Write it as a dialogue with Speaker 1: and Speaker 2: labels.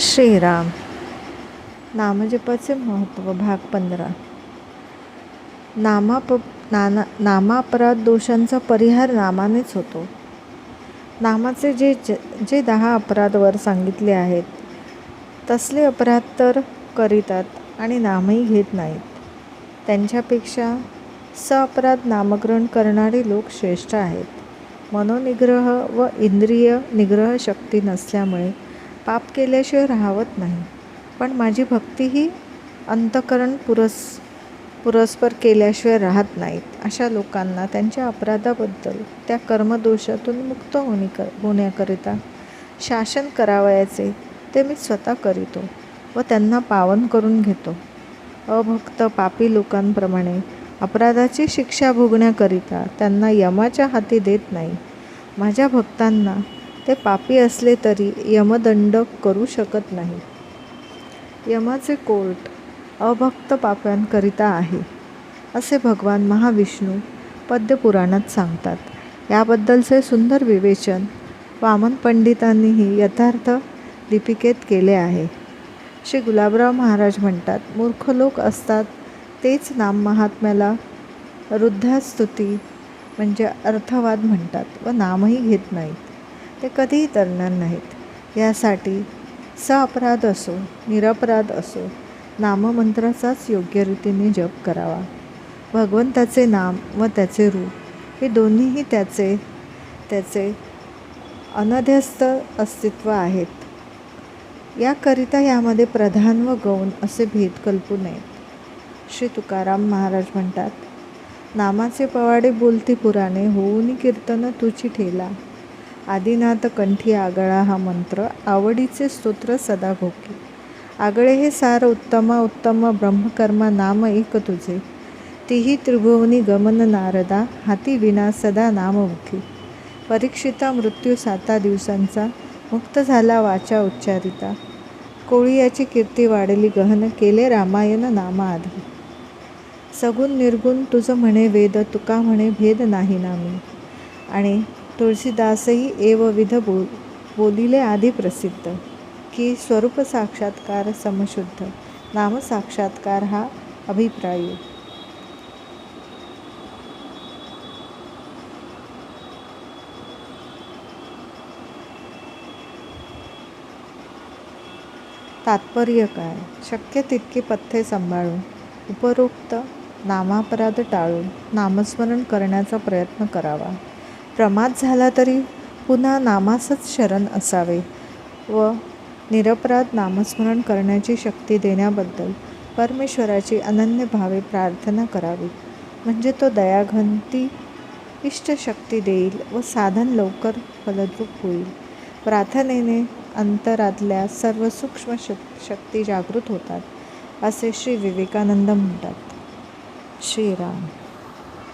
Speaker 1: श्रीराम. नामजपाचे महत्त्व भाग पंधरा. नामाप नाना नामापराध दोषांचा परिहार नामानेच होतो. नामाचे जे ज जे दहा अपराध वर सांगितले आहेत तसले अपराध तर करीतात आणि नामही घेत नाहीत. त्यांच्यापेक्षा स अपराध नामग्रहण करणारे लोक श्रेष्ठ आहेत. मनोनिग्रह व इंद्रिय निग्रह शक्ती नसल्यामुळे पाप केल्याशिवाय राहवत नाही. पण माझी भक्ती ही अंतकरण पुरस पुरस्पर केल्याशिवाय राहत नाहीत अशा लोकांना त्यांच्या अपराधाबद्दल त्या कर्मदोषातून मुक्त होणे कर होण्याकरिता शासन करावयाचे ते मी स्वतः करीतो व त्यांना पावन करून घेतो. अभक्त पापी लोकांप्रमाणे अपराधाची शिक्षा भोगण्याकरिता त्यांना यमाच्या हाती देत नाही. माझ्या भक्तांना ते पापी असले तरी यमदंड करू शकत नाही. यमाचे कोर्ट अभक्त पाप्यांकरिता आहे असे भगवान महाविष्णू पद्यपुराणात सांगतात. याबद्दलचे सुंदर विवेचन वामन पंडितांनीही यथार्थ दीपिकेत केले आहे. श्री गुलाबराव महाराज म्हणतात मूर्ख लोक असतात तेच नाम महात्म्याला वृद्धास्तुती म्हणजे अर्थवाद म्हणतात व नामही घेत नाहीत. ते कधीही तरणार नाहीत. यासाठी अपराध असो निरपराध असो नाममंत्राचाच योग्य रीतीने जप करावा. भगवंताचे नाम व त्याचे रूप हे दोन्हीही त्याचे त्याचे अनध्यस्थ अस्तित्व आहेत. याकरिता यामध्ये प्रधान व गौण असे भेद कल्पू नयेत. श्री तुकाराम महाराज म्हणतात नामाचे पवाडे बोलती पुराणे होऊनी कीर्तन तुची ठेला. आदिनाथ कंठी आगळा हा मंत्र आवडीचे स्तोत्र सदा घोके. आगळे हे सार उत्तम उत्तम ब्रह्मकर्मा नाम एक तुझे. तीही त्रिभुवनी गमन नारदा हाती विना सदा नाममुखी परीक्षिता मृत्यू साता दिवसांचा मुक्त झाला वाचा उच्चारिता. कोळी याची कीर्ती वाढली गहन केले रामायण नामाआधी सगुण निर्गुण तुझं म्हणे वेद तुका म्हणे भेद नाही नामी. आणि तुळशीदासही एवविध बोल बोलिले आधी प्रसिद्ध. की स्वरूप साक्षात्कार समशुद्ध. नाम साक्षात्कार हा अभिप्राय. तात्पर्य काय? शक्य तितकी पथ्ये सांभाळून उपरोक्त नामापराध टाळून नामस्मरण करण्याचा प्रयत्न करावा. प्रमाद झाला तरी पुन्हा नामासच शरण असावे व निरपराध नामस्मरण करण्याची शक्ती देण्याबद्दल परमेश्वराची अनन्य भावे प्रार्थना करावी. म्हणजे तो दयाघंती इष्टशक्ती देईल व साधन लवकर फलद्रूप होईल. प्रार्थनेने अंतरातल्या सर्व सूक्ष्म शक शक्ती जागृत होतात असे श्री विवेकानंद म्हणतात. श्रीराम.